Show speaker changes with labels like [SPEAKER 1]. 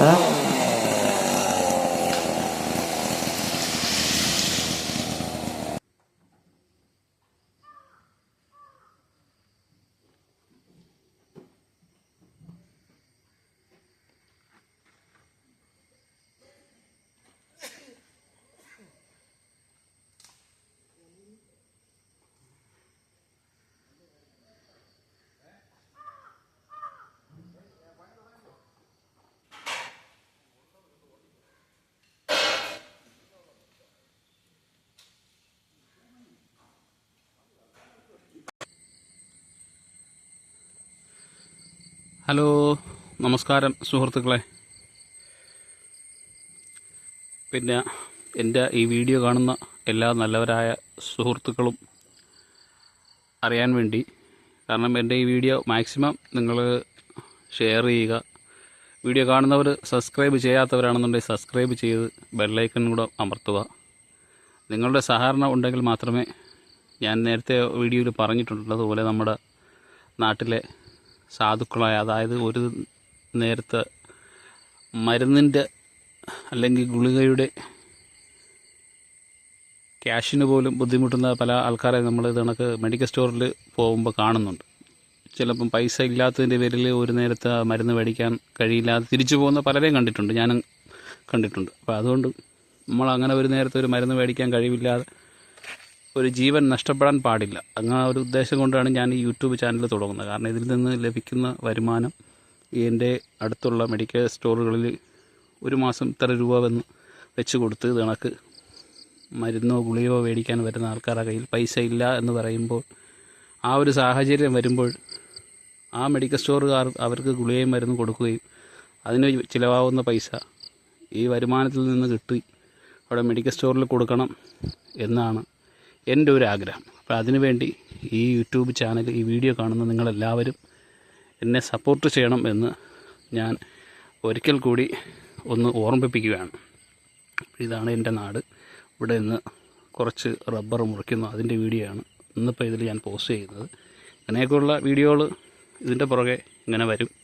[SPEAKER 1] 어? Hello നമസ്കാരം സുഹൃത്തുക്കളെ. പിന്നെ എന്റെ ഈ വീഡിയോ കാണുന്ന എല്ലാ നല്ലവരായ സുഹൃത്തുക്കളും അറിയാൻ വേണ്ടി കാരണം എന്റെ ഈ വീഡിയോ മാക്സിമം നിങ്ങൾ ഷെയർ ചെയ്യുക. വീഡിയോ കാണുന്നവർ സബ്സ്ക്രൈബ് ചെയ്യാത്തവരാണെന്നുണ്ടെങ്കിൽ സബ്സ്ക്രൈബ് ചെയ്ത് ബെല്ലൈക്കൺ കൂടെ അമർത്തുക. നിങ്ങളുടെ സഹകരണം ഉണ്ടെങ്കിൽ മാത്രമേ ഞാൻ നേരത്തെ വീഡിയോയിൽ പറഞ്ഞിട്ടുള്ളതുപോലെ നമ്മുടെ നാട്ടിലെ സാധുക്കളായ അതായത് ഒരു നേരത്തെ മരുന്നിന്റെ അല്ലെങ്കിൽ ഗുളികയുടെ ക്യാഷിന് പോലും ബുദ്ധിമുട്ടുന്ന പല ആൾക്കാരെ നമ്മൾ ഇത് കണക്ക് മെഡിക്കൽ സ്റ്റോറിൽ പോകുമ്പോൾ കാണുന്നുണ്ട്. ചിലപ്പം പൈസ ഇല്ലാത്തതിന്റെ പേരിൽ ഒരു നേരത്തെ മരുന്ന് മേടിക്കാൻ കഴിയില്ലാതെ തിരിച്ചു പോകുന്ന പലരെയും കണ്ടിട്ടുണ്ട്. ഞാനും കണ്ടിട്ടുണ്ട്. അപ്പോൾ അതുകൊണ്ട് നമ്മൾ അങ്ങനെ ഒരു നേരത്തെ ഒരു മരുന്ന് മേടിക്കാൻ കഴിവില്ലാതെ ഒരു ജീവൻ നഷ്ടപ്പെടാൻ പാടില്ല. അങ്ങനെ ഒരു ഉദ്ദേശം കൊണ്ടാണ് ഞാൻ ഈ യൂട്യൂബ് ചാനൽ തുടങ്ങുന്നത്. കാരണം ഇതിൽ നിന്ന് ലഭിക്കുന്ന വരുമാനം എന്റെ അടുത്തുള്ള മെഡിക്കൽ സ്റ്റോറുകളിൽ ഒരു മാസം ഇത്ര രൂപ വന്ന് വെച്ച് കൊടുത്ത് കണക്ക് മരുന്നോ ഗുളിയോ മേടിക്കാൻ വരുന്ന ആൾക്കാരുടെ കയ്യിൽ പൈസ ഇല്ല എന്ന് പറയുമ്പോൾ ആ ഒരു സാഹചര്യം വരുമ്പോൾ ആ മെഡിക്കൽ സ്റ്റോറുകാർ അവർക്ക് ഗുളികയും മരുന്നും കൊടുക്കുകയും അതിന് ചിലവാകുന്ന പൈസ ഈ വരുമാനത്തിൽ നിന്ന് കിട്ടി. അവിടെ മെഡിക്കൽ സ്റ്റോറിൽ കൊടുക്കണം എന്നാണ് എന്റെ ഒരു ആഗ്രഹം അപ്പോൾ അതിനുവേണ്ടി ഈ യൂട്യൂബ് ചാനൽ ഈ വീഡിയോ കാണുന്ന നിങ്ങളെല്ലാവരും എന്നെ സപ്പോർട്ട് ചെയ്യണം എന്ന് ഞാൻ ഒരിക്കൽ കൂടി ഒന്ന് ഓർമ്മിപ്പിക്കുകയാണ്. ഇതാണ് എന്റെ നാട്. ഇവിടെ നിന്ന് കുറച്ച് റബ്ബർ മുറിക്കുന്നു. അതിന്റെ വീഡിയോ ആണ് ഇന്നിപ്പോൾ ഇതിൽ ഞാൻ പോസ്റ്റ് ചെയ്യുന്നത്. ഇങ്ങനെയൊക്കെയുള്ള വീഡിയോകൾ ഇതിന്റെ പുറകെ ഇങ്ങനെ വരും.